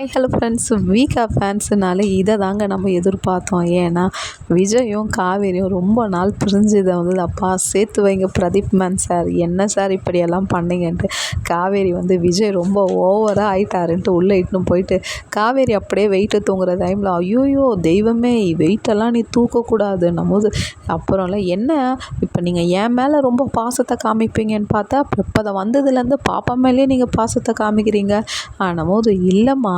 Hello friends வீக்கா ஃபேன்ஸுனாலே இதை தாங்க நம்ம எதிர்பார்த்தோம். ஏன்னா விஜயும் காவேரியும் ரொம்ப நாள் பிரிஞ்சதை வந்து அப்பா சேர்த்து வைங்க பிரதீப் மேன் சார். என்ன சார் இப்படியெல்லாம் பண்ணீங்கன்ட்டு. காவேரி வந்து விஜய் ரொம்ப ஓவராக ஆயிட்டாருன்ட்டு உள்ளே இட்டுன்னு போயிட்டு காவேரி அப்படியே வெயிட்டு தூங்குற டைமில் ஐயோயோ தெய்வமே வெயிட்டெல்லாம் நீ தூக்கக்கூடாது. போது அப்புறம்ல என்ன? இப்போ நீங்கள் என் மேலே ரொம்ப பாசத்தை காமிப்பீங்கன்னு பார்த்தா இப்போ அதை வந்ததுலேருந்து பாப்பா மேலேயே நீங்கள் பாசத்தை காமிக்கிறீங்க. ஆனும் போது இல்லைம்மா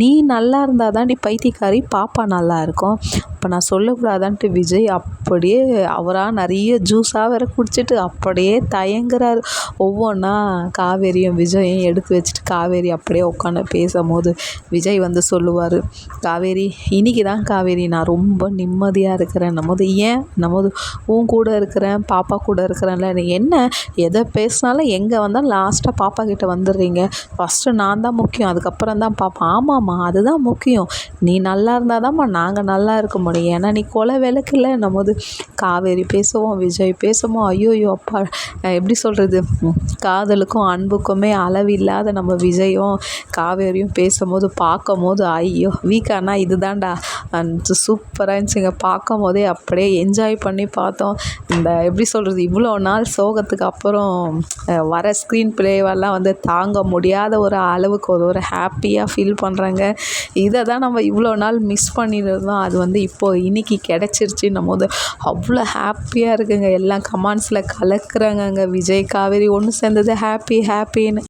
நீ நல்லா இருந்தால் தான் நீ பைத்தியக்காரி பாப்பா நல்லா இருக்கும். அப்போ நான் சொல்லக்கூடாதான்ட்டு விஜய் அப்படியே அவராக நிறைய ஜூஸாக வேற குடிச்சிட்டு அப்படியே தயங்குறாரு. ஒவ்வொன்றா காவேரியும் விஜயும் எடுத்து வச்சுட்டு காவேரி அப்படியே உட்காந்து பேசும்போது விஜய் வந்து சொல்லுவார் காவேரி இன்னைக்கு தான் காவேரி நான் ரொம்ப நிம்மதியாக இருக்கிறேன். நம்மது ஏன்? நம்மது உன் கூட இருக்கிறேன் பாப்பா கூட இருக்கிறேன்ல. என்ன? எதை பேசினாலும் எங்கே வந்தாலும் லாஸ்ட்டாக பாப்பா கிட்ட வந்துடுறீங்க. ஃபஸ்ட்டு நான் தான் முக்கியம் அதுக்கப்புறம் தான் பாப்பா. ஆமாம்மா அதுதான் முக்கியம். நீ நல்லா இருந்தால் தான்மா நாங்கள் நல்லா இருக்க முடியும். ஏன்னா நீ கொலை விளக்கில் நம்ம வந்து காவேரி பேசுவோம் விஜய் பேசுவோம். ஐயோயோ அப்பா. எப்படி சொல்கிறது காதலுக்கும் அன்புக்குமே அளவில்லாத நம்ம விஜயும் காவேரியும் பேசும்போது பார்க்கும் போது ஐயோ வீக்கானா இதுதான்டா. சூப்பராக இருந்துச்சுங்க பார்க்கும் போதே அப்படியே என்ஜாய் பண்ணி பார்த்தோம். இந்த எப்படி சொல்கிறது இவ்வளோ நாள் சோகத்துக்கு அப்புறம் வர ஸ்க்ரீன் ப்ளேவெல்லாம் வந்து தாங்க முடியாத ஒரு அளவுக்கு ஒரு ஒரு ஹாப்பியாக ஃபீல் பண்ணுறாங்க இதை தான் நம்ம இவ்வளோ நாள் மிஸ் பண்ணியிருந்தோம். அது வந்து இப்போ இப்போது இன்னைக்கு நம்ம போது அவ்வளோ ஹாப்பியாக இருக்குங்க. எல்லாம் கமெண்ட்ஸில் கலக்குறாங்கங்க. விஜய் காவேரி ஒன்று சேர்ந்தது. ஹாப்பி ஹாப்பின்னு.